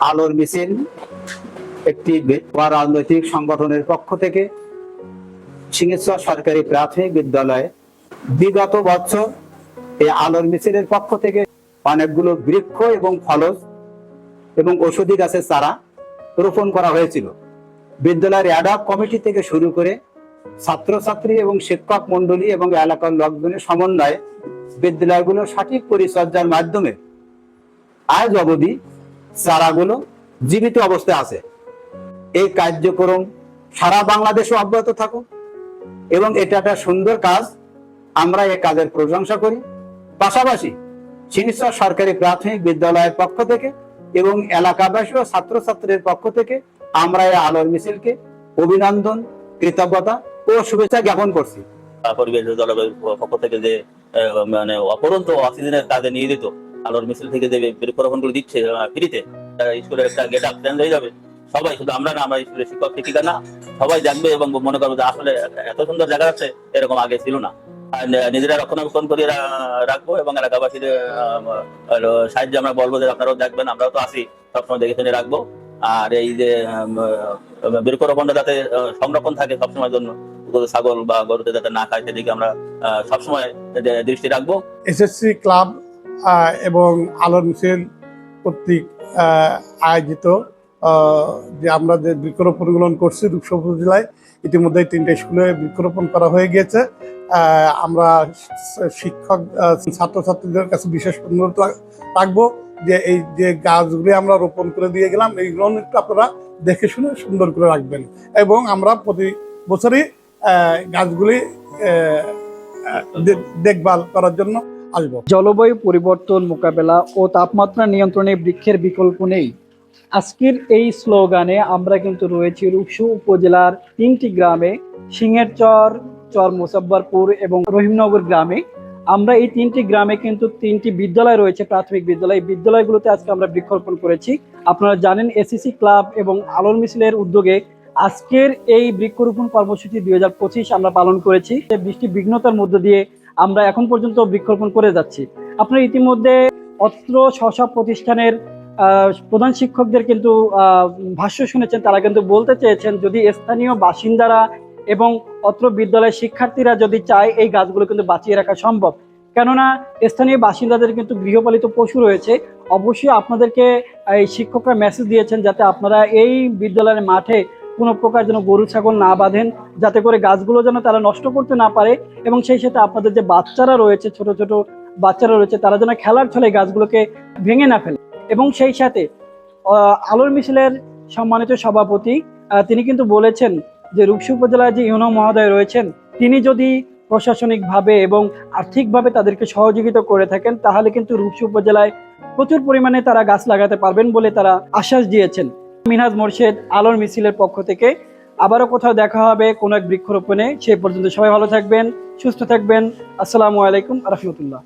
আলোর মিছিল, একটি রাজনৈতিক সংগঠনের পক্ষ থেকে সিংহেশ্বর সরকারি প্রাথমিক বিদ্যালয়ে বিগত বছর এই আলোর মিছিলের পক্ষ থেকে অনেকগুলো বৃক্ষ এবং ফলজ এবং ঔষধি গাছের চারা রোপণ করা হয়েছিল। বিদ্যালয়ের অ্যাডাপ কমিটি থেকে শুরু করে ছাত্রছাত্রী এবং শিক্ষক মন্ডলী এবং এলাকার লোকজনের সমন্বয়ে বিদ্যালয়গুলো সঠিক পরিচর্যার মাধ্যমে আজ অবধি চারাগুলো জীবিত অবস্থায় আছে। এই কার্যক্রম সারা বাংলাদেশে অব্যাহত থাকুক এবং এটা একটা সুন্দর কাজ। আমরা এই কাজের প্রশংসা করি। পাশাপাশি সিনিশ্বর সরকারি প্রাথমিক বিদ্যালয়ের পক্ষ থেকে এবং এলাকাবাসী ও ছাত্রছাত্রীর পক্ষ থেকে আমরা এই আলোর মিছিলকে অভিনন্দন, কৃতজ্ঞতা ও শুভেচ্ছা জ্ঞাপন করছি। পরিবেশ জলবায়ুর পক্ষ থেকে যে মানে অপরন্ত অক্সিজেনের কাজে নিয়ে দিত আলোর মিছিল থেকে যে বৃক্ষরোপণগুলো দিচ্ছে ফ্রিতে স্কুলের একটা গেট আপ চেঞ্জ হয়ে যাবে। সবাই শুধু আমরা না, আমরা স্কুলের শিক্ষক, শিক্ষিকা না, সবাই দেখবে এবং মনে করবে যে আসলে এত সুন্দর জায়গা আছে, এরকম আগে ছিল না। নিজেরা রক্ষণাবেক্ষণ করে রাখব এবং এলাকাবাসীর সাহায্যে আমরা বলব যে আপনারাও দেখবেন, আমরাও তো আসি, সবসময় দেখে শুনে রাখব। আর এই যে বৃক্ষরোপণটা যাতে সংরক্ষণ থাকে সবসময়ের জন্য ছাগল বা গরুতে যাতে না খায়, সেদিকে আমরা সবসময় দৃষ্টি রাখব। এসএসসি ক্লাব এবং মিছিল কর্তৃক আয়োজিত যে আমরা যে বৃক্ষরোপণগুলো করছি রূপসা জেলায়, ইতিমধ্যে তিনটে স্কুলে বৃক্ষরোপণ করা হয়ে গিয়েছে। আমরা শিক্ষক ছাত্রছাত্রীদের কাছে বিশেষ অনুরোধ রাখব যে এই যে গাছগুলি আমরা রোপণ করে দিয়ে গেলাম, এইগুলো একটু আপনারা দেখে শুনে সুন্দর করে রাখবেন। এবং আমরা প্রতি বছরই গাছগুলি দেখভাল করার জন্য আসব জলবায়ু পরিবর্তন মোকাবেলা ও তাপমাত্রা নিয়ন্ত্রণে বৃক্ষের বিকল্প নেই। আজকের এই স্লোগানে আমরা কিন্তু রয়েছি রূপসু উপজেলার তিনটি গ্রামে সিংহের চর চর মুসাব্বারপুর এবং রহিমনগর গ্রামে। আমরা এই তিনটি গ্রামে কিন্তু তিনটি বিদ্যালয় রয়েছে, প্রাথমিক বিদ্যালয়। এই বিদ্যালয়গুলোতে আজকে আমরা বৃক্ষরোপণ করেছি। আপনারা জানেন এসিসি ক্লাব এবং আলোর মিছিলের উদ্যোগে আজকের এই বৃক্ষরোপণ কর্মসূচি দুই হাজার পঁচিশ আমরা পালন করেছি। বৃষ্টি বিঘ্নতার মধ্য দিয়ে আমরা এখন পর্যন্ত বৃক্ষরোপণ করে যাচ্ছি। আপনারা ইতিমধ্যে অত্র স্ব প্রতিষ্ঠানের প্রধান শিক্ষকদের কিন্তু ভাষ্য শুনেছেন, তারা কিন্তু বলতে চেয়েছেন, যদি স্থানীয় বাসিন্দারা এবং অত্র বিদ্যালয়ের শিক্ষার্থীরা যদি চায় এই গাছগুলো কিন্তু বাঁচিয়ে রাখা সম্ভব। কেননা, স্থানীয় বাসিন্দাদের কিন্তু গৃহপালিত পশু রয়েছে। অবশ্যই আপনাদেরকে, এই শিক্ষকরা মেসেজ দিয়েছেন যাতে আপনারা এই বিদ্যালয়ের মাঠে কোনো প্রকার যেন গরু, ছাগল না বাঁধেন, যাতে করে গাছগুলো যেন তারা নষ্ট করতে না পারে এবং সেই সাথে আপনাদের যে বাচ্চারা রয়েছে, ছোট ছোট বাচ্চারা রয়েছে, তারা যেন খেলার ছলে গাছগুলোকে ভেঙে না ফেলে। এবং সেই সাথে আলোর মিছিলের সম্মানিত সভাপতি তিনি কিন্তু বলেছেন যে রূপসী উপজেলায় যে ইউনো মহোদয় রয়েছেন, তিনি যদি প্রশাসনিকভাবে এবং আর্থিকভাবে তাদেরকে সহযোগিতা করে থাকেন, তাহলে কিন্তু রূপসী উপজেলায় প্রচুর পরিমাণে তারা গাছ লাগাতে পারবেন বলে তারা আশ্বাস দিয়েছেন। মিনহাজ মোর্শেদ আলোর মিছিলের পক্ষ থেকে আবারও কোথাও দেখা হবে কোনো এক বৃক্ষরোপণে। সেই পর্যন্ত সবাই ভালো থাকবেন, সুস্থ থাকবেন। আসসালামু আলাইকুম, রহমতুল্লাহ।